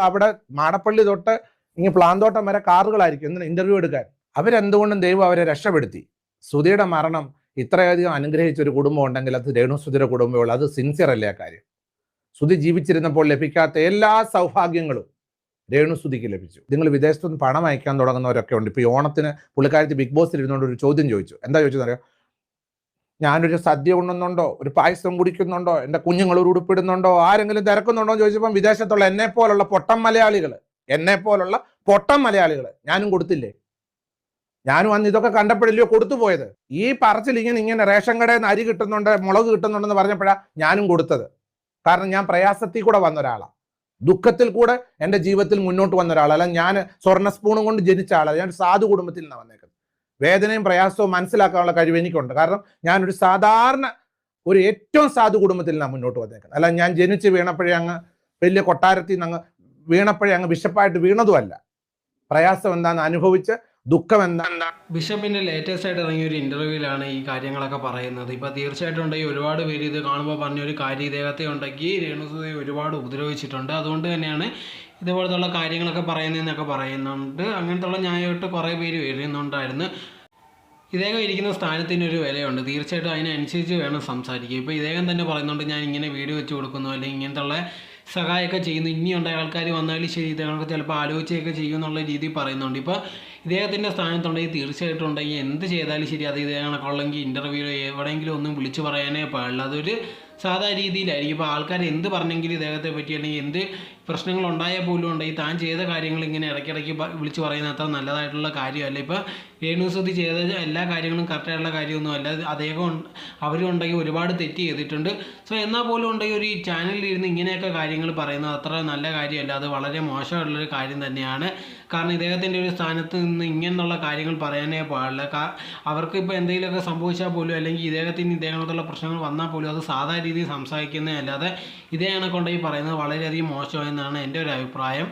അവിടെ മാടപ്പള്ളി തൊട്ട് ഇങ്ങനെ പ്ലാന്തോട്ടം വരെ കാറുകളായിരിക്കും എന്തിനാ ഇന്റർവ്യൂ എടുക്കാൻ. അവരെന്തുകൊണ്ടും ദൈവം അവരെ രക്ഷപ്പെടുത്തി. സുധിയുടെ മരണം ഇത്രയധികം അനുഗ്രഹിച്ച ഒരു കുടുംബം ഉണ്ടെങ്കിൽ അത് രേണു കുടുംബമേ ഉള്ളൂ. അത് സിൻസിയർ അല്ലേ ആ കാര്യം? സുധി ജീവിച്ചിരുന്നപ്പോൾ ലഭിക്കാത്ത എല്ലാ സൗഭാഗ്യങ്ങളും രേണു സുധിക്ക് ലഭിച്ചു. നിങ്ങൾ വിദേശത്തുനിന്ന് പണം അയക്കാൻ തുടങ്ങുന്നവരൊക്കെ ഉണ്ട്. ഇപ്പൊ ഈ ഓണത്തിന് പുള്ളിക്കാരത്തി ബിഗ് ബോസിൽ ഇരുന്നുകൊണ്ട് ഒരു ചോദ്യം ചോദിച്ചു. എന്താ ചോദിച്ചതെന്നറിയോ? ഞാനൊരു സദ്യ ഉണ്ണുന്നുണ്ടോ? ഒരു പായസം കുടിക്കുന്നുണ്ടോ? എന്റെ കുഞ്ഞുങ്ങൾ ഒരു ഉടുപ്പിടുന്നുണ്ടോ? ആരെങ്കിലും തിരക്കുന്നുണ്ടോ എന്ന് ചോദിച്ചപ്പം വിദേശത്തുള്ള എന്നെ പോലുള്ള പൊട്ടം മലയാളികൾ എന്നെ പോലുള്ള പൊട്ടം മലയാളികൾ ഞാനും കൊടുത്തില്ലേ? ഞാനും അന്ന് ഇതൊക്കെ കണ്ടപ്പോഴല്ലയോ കൊടുത്തു പോയത്. ഈ പറച്ചിൽ ഇങ്ങനെ ഇങ്ങനെ റേഷൻ കടയിൽ നിന്ന് അരി കിട്ടുന്നുണ്ട് മുളക് കിട്ടുന്നുണ്ടെന്ന് പറഞ്ഞപ്പോഴാണ് ഞാനും കൊടുത്തത്. കാരണം ഞാൻ പ്രയാസത്തിൽ കൂടെ വന്ന ഒരാളാണ് ദുഃഖത്തിൽ കൂടെ എന്റെ ജീവിതത്തിൽ മുന്നോട്ട് വന്ന ഒരാളല്ല ഞാൻ സ്വർണ സ്പൂണും കൊണ്ട് ജനിച്ച ആളാണ് ഞാൻ സാധു കുടുംബത്തിൽ നിന്നാണ് വന്നേക്കുന്നത്. വേദനയും പ്രയാസവും മനസ്സിലാക്കാനുള്ള കഴിവ് എനിക്കുണ്ട്. കാരണം ഞാനൊരു സാധാരണ ഒരു ഏറ്റവും സാധു കുടുംബത്തിൽ നിന്നാണ് മുന്നോട്ട് വന്നേക്കുന്നത്. അല്ല ഞാൻ ജനിച്ച് വീണപ്പോഴേ അങ്ങ് വലിയ കൊട്ടാരത്തിൽ നിന്ന് അങ്ങ് വീണപ്പോഴേ അങ്ങ് വിശപ്പായിട്ട് വീണതുമല്ല. പ്രയാസം എന്താണെന്ന് അനുഭവിച്ച് ദുഃഖം എന്താ ബിഷപ്പിന്റെ ലേറ്റസ്റ്റ് ആയിട്ട് ഇറങ്ങിയ ഒരു ഇന്റർവ്യൂവിലാണ് ഈ കാര്യങ്ങളൊക്കെ പറയുന്നത്. ഇപ്പൊ തീർച്ചയായിട്ടും ഉണ്ടെങ്കിൽ ഒരുപാട് പേര് ഇത് കാണുമ്പോൾ പറഞ്ഞ ഒരു കാര്യം ഇദ്ദേഹത്തെ ഉണ്ടെങ്കിൽ രേണുസുദേവ് ഒരുപാട് ഉപദ്രവിച്ചിട്ടുണ്ട്. അതുകൊണ്ട് തന്നെയാണ് ഇതുപോലത്തുള്ള കാര്യങ്ങളൊക്കെ പറയുന്നതെന്നൊക്കെ പറയുന്നുണ്ട്. അങ്ങനത്തുള്ള ന്യായമായിട്ട് കുറേ പേര് വരുന്നുണ്ടായിരുന്നു. ഇദ്ദേഹം ഇരിക്കുന്ന സ്ഥാനത്തിന് ഒരു വിലയുണ്ട്. തീർച്ചയായിട്ടും അതിനനുസരിച്ച് വേണം സംസാരിക്കുക ഇപ്പോൾ ഇദ്ദേഹം തന്നെ പറയുന്നുണ്ട് ഞാൻ ഇങ്ങനെ വീഡിയോ വെച്ച് കൊടുക്കുന്നു അല്ലെങ്കിൽ ഇങ്ങനത്തുള്ള സഹായമൊക്കെ ചെയ്യുന്നു. ഇനിയുണ്ട് ആൾക്കാർ വന്നാലും ശരി ഇതൊക്കെ ചിലപ്പോൾ ആലോചിച്ചൊക്കെ ചെയ്യും എന്നുള്ള രീതിയിൽ പറയുന്നുണ്ട് ഇപ്പോൾ ഇദ്ദേഹത്തിന്റെ സ്ഥാനത്തുണ്ടെങ്കിൽ തീർച്ചയായിട്ടും ഉണ്ടെങ്കിൽ എന്ത് ചെയ്താലും ശരി അത് ഇതേ കണക്കുള്ളെങ്കിൽ ഇന്റർവ്യൂ എവിടെയെങ്കിലും ഒന്നും വിളിച്ചു പറയാനേ പാടില്ല. അതൊരു സാധാ രീതിയിലായിരിക്കും. ഇപ്പോൾ ആൾക്കാർ എന്ത് പറഞ്ഞെങ്കിലും ഇദ്ദേഹത്തെ പറ്റി അല്ലെങ്കിൽ എന്ത് പ്രശ്നങ്ങൾ ഉണ്ടായാൽ പോലും ഉണ്ടെങ്കിൽ താൻ ചെയ്ത കാര്യങ്ങൾ ഇങ്ങനെ ഇടയ്ക്കിടയ്ക്ക് വിളിച്ച് പറയുന്ന അത്ര നല്ലതായിട്ടുള്ള കാര്യമല്ല. ഇപ്പോൾ രേണുസതി ചെയ്ത എല്ലാ കാര്യങ്ങളും കറക്റ്റായിട്ടുള്ള കാര്യമൊന്നും അല്ല. അദ്ദേഹം അവരുണ്ടെങ്കിൽ ഒരുപാട് തെറ്റ് ചെയ്തിട്ടുണ്ട്. സോ എന്നാൽ പോലും ഉണ്ടെങ്കിൽ ഒരു ചാനലിൽ ഇരുന്ന് ഇങ്ങനെയൊക്കെ കാര്യങ്ങൾ പറയുന്നത് അത്ര നല്ല കാര്യമല്ല. അത് വളരെ മോശമായിട്ടുള്ളൊരു കാര്യം തന്നെയാണ്. കാരണം ഇദ്ദേഹത്തിന്റെ ഒരു സ്ഥാനത്ത് നിന്ന് ഇങ്ങനെയുള്ള കാര്യങ്ങൾ പറയാനേ പാടില്ല. അവർക്ക് ഇപ്പോൾ എന്തെങ്കിലുമൊക്കെ സംഭവിച്ചാൽ പോലും അല്ലെങ്കിൽ ഇദ്ദേഹത്തിന് ഇദ്ദേഹത്തുള്ള പ്രശ്നങ്ങൾ വന്നാൽ പോലും അത് സാധാ രീതിയിൽ സംസാരിക്കുന്നതല്ലാതെ ഇതേ കണക്കുണ്ടെങ്കിൽ പറയുന്നത് വളരെയധികം മോശമെന്നാണ് എന്റെ ഒരു അഭിപ്രായം.